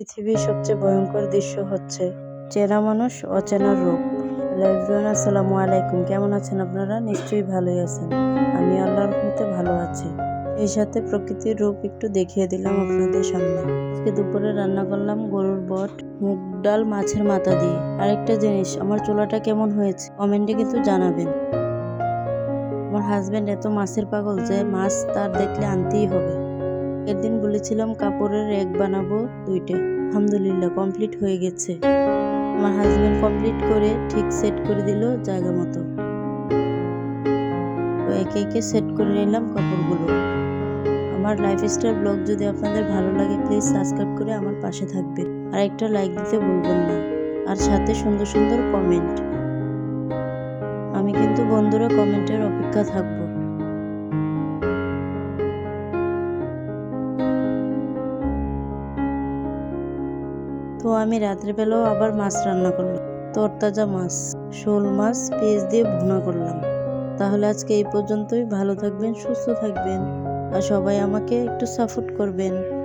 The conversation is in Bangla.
পৃথিবীর সবচেয়ে ভয়ঙ্কর দৃশ্য হচ্ছে চেনা মানুষ, অচেনা এভরিওয়ান, আসসালামু আলাইকুম। কেমন আছেন আপনারা? নিশ্চয়ই ভালোই আছেন। আমি আল্লাহর রহমতে ভালো আছি। এই সাথে প্রকৃতির রূপ একটু দেখিয়ে দিলাম আপনাদের সামনে। আজকে দুপুরে রান্না করলাম গরুর বট, মুগ ডাল, মাছের মাথা দিয়ে। আরেকটা জিনিস, আমার চুলাটা কেমন হয়েছে কমেন্টে কিন্তু জানাবেন। আমার হাজব্যান্ড এত মাছের পাগল যে মাছ তার দেখলে আনতেই হবে। আগের দিন বলেছিলাম কাপড়ের র্যাক বানাবো দুইটা। আলহামদুলিল্লাহ কমপ্লিট হয়ে গেছে। আমার হাজবেন্ড কমপ্লিট করে ঠিক সেট করে দিল জায়গা মতো। তো একে একে সেট করে নিলাম কাপড়গুলো। আমার লাইফস্টাইল ব্লগ যদি আপনাদের ভালো লাগে প্লিজ সাবস্ক্রাইব করে আমার পাশে থাকবেন। আর একটা লাইক দিতে ভুলবেন না। আর সাথে সুন্দর সুন্দর কমেন্ট আমি কিন্তু বন্ধুরা কমেন্টের অপেক্ষা থাকব। তো আমি রাত্রেবেলাও আবার মাছ রান্না করলাম। তরতাজা মাছ, শোল মাছ, পেঁয়াজ দিয়ে ভুনা করলাম। তাহলে আজকে এই পর্যন্তই। ভালো থাকবেন, সুস্থ থাকবেন। আর সবাই আমাকে একটু সাপোর্ট করবেন।